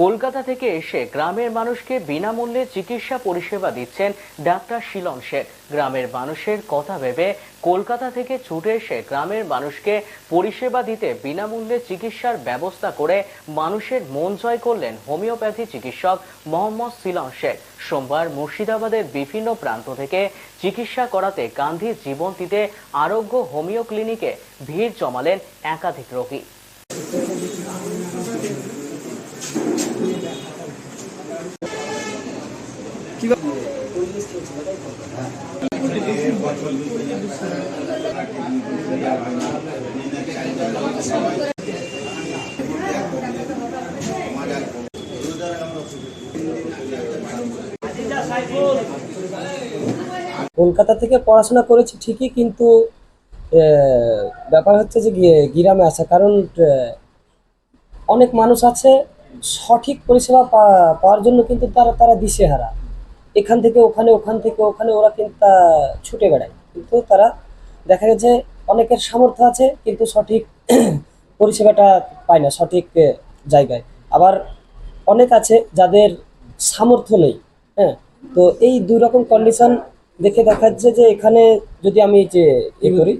কলকাতা থেকে এসে গ্রামের মানুষকে বিনামূল্যে চিকিৎসা পরিষেবা দিচ্ছেন ডাক্তার শিলন শেখ। গ্রামের মানুষের কথা ভেবে কলকাতা থেকে ছুটে এসে গ্রামের মানুষকে পরিষেবা দিতে বিনামূল্যে চিকিৎসার ব্যবস্থা করে মানুষের মন জয় করলেন হোমিওপ্যাথি চিকিৎসক মোহাম্মদ শিলন শেখ। সোমবার মুর্শিদাবাদের বিভিন্ন প্রান্ত থেকে চিকিৎসা করাতে গান্ধী জীবন্তীতে আরোগ্য হোমিও ক্লিনিকে ভিড় জমালেন একাধিক রোগী। কলকাতা থেকে পড়াশোনা করেছি ঠিকই, কিন্তু ব্যাপার হচ্ছে যে গ্রামে আসা কারণ অনেক মানুষ আছে সঠিক পরিষেবা পাওয়ার জন্য কিন্তু তারা তারা দিশেহারা। এখান থেকে ওখানে, ওখান থেকে ওখানে, ওরা কিন্তু ছুটে বেড়ায়। কিন্তু তারা দেখা গেছে অনেকের সামর্থ্য আছে, কিন্তু সঠিক পরিষেবাটা পায় না, সঠিক জায়গায়। আবার অনেক আছে যাদের সামর্থ্য নেই হ্যাঁ? তো এই দুই রকম কন্ডিশন দেখে দেখা যাচ্ছে যে এখানে যদি আমি যে এ করি,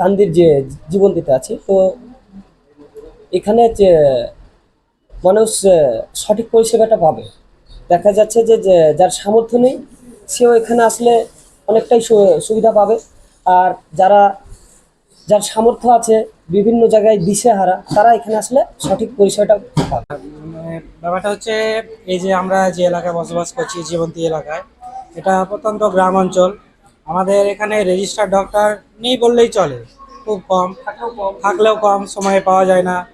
কান্দির যে জীবন দিতে আছি, তো এখানে যে মানুষ সঠিক পরিষেবাটা পাবে। দেখা যাচ্ছে যে যে যার সামর্থ্য নেই সেও এখানে আসলে অনেকটাই সু- সুবিধা পাবে। আর যারা যার সামর্থ্য আছে বিভিন্ন জায়গায় দিশেহারা তারা এখানে আসলে সঠিক পরিষেবাটা পাবে। মানে ব্যাপারটা হচ্ছে এই যে আমরা যে এলাকায় বসবাস করছি জীবন্তী এলাকায় এটা প্রত্যন্ত গ্রাম অঞ্চল আমাদের এখানে রেজিস্টার ডক্টর নেই বললেই চলে। খুব কম। থাকলেও কম সময়ে পাওয়া যায় না।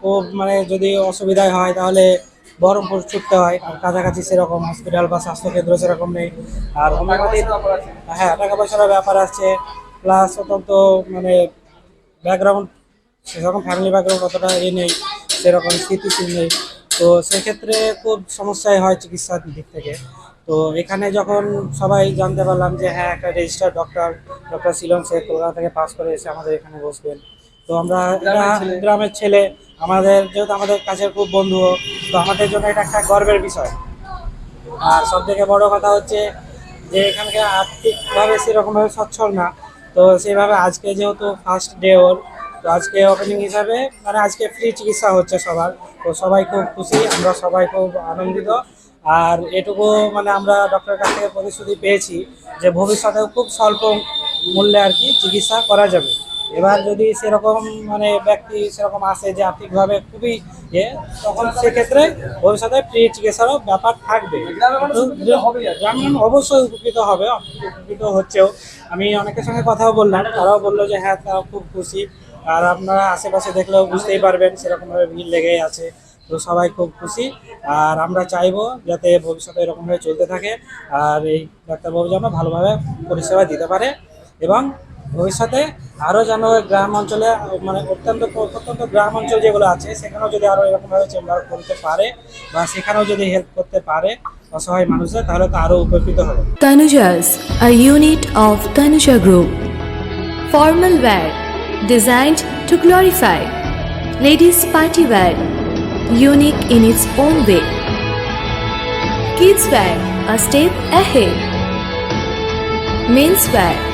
খুব মানে যদি অসুবিধায় হয় তাহলে বহরমপুর ছুটতে হয় আর কাছাকাছি সেরকম হসপিটাল বা স্বাস্থ্যকেন্দ্র সেরকম নেই। আর হোমিওপ্যাথি হ্যাঁ টাকা পয়সার ব্যাপার আছে প্লাস অত্যন্ত মানে ব্যাকগ্রাউন্ড সেরকম ফ্যামিলি ব্যাকগ্রাউন্ড অতটা এ নেই সেরকম স্থিতিশীল নেই। তো সেক্ষেত্রে খুব সমস্যায় হয় চিকিৎসার দিক থেকে। তো এখানে যখন সবাই জানতে পারলাম যে হ্যাঁ একটা register doctor doctor Shillong Sheikh Kolkata থেকে পাস করে এসে আমাদের এখানে বসবেন। তো আমরা গ্রামের ছেলে। আমাদের যেহেতু আমাদের কাছের খুব বন্ধু তো আমাদের জন্য এটা একটা গর্বের বিষয়। আর সব থেকে বড় কথা হচ্ছে যে এখানকে আর্থিকভাবে সেরকমভাবে সচ্ছল না। তো সেইভাবে আজকে যেহেতু ফার্স্ট ডে ওর, তো আজকে ওপেনিং হিসাবে মানে আজকে ফ্রি চিকিৎসা হচ্ছে সবার। তো সবাই খুব খুশি, আমরা সবাই খুব আনন্দিত। আর এটুকু মানে আমরা ডক্টরের কাছ থেকে প্রতিশ্রুতি পেয়েছি যে ভবিষ্যতেও খুব স্বল্প মূল্যে আর কি চিকিৎসা করা যাবে। এবার যদি সেরকম মানে ব্যক্তি সেরকম আসে যে আর্থিকভাবে খুবই ইয়ে তখন সেক্ষেত্রে ভবিষ্যতে ফ্রি চিকিৎসারও ব্যাপার থাকবে। গ্রামীণ অবশ্যই উপকৃত হবে, উপকৃত হচ্ছেও। আমি অনেকের সঙ্গে কথাও বললাম, তারাও বলল যে হ্যাঁ তারাও খুব খুশি। আর আপনারা আশেপাশে দেখলেও বুঝতেই পারবেন, সেরকমভাবে ভিড় লেগেই আছে। তো সবাই খুব খুশি। আর আমরা চাইব যাতে ভবিষ্যতে এরকমভাবে চলতে থাকে, আর এই ডাক্তারবাবু যেন ভালোভাবে পরিষেবা দিতে পারে এবং ভবিষ্যতে আরও যেন গ্রাম অঞ্চলে মানে অত্যন্ত অত্যন্ত গ্রাম অঞ্চল যেগুলো আছে, সেখানেও যদি আরও এরকমভাবে চেম্বার করতে পারে বা সেখানেও যদি হেল্প করতে পারে অসহায় মানুষের তাহলে তো আরও উপকৃত হবে। Tanuja's a unit of Tanuja group formal wear designed to glorify ladies party wear unique in its own way kids wear a step ahead men's wear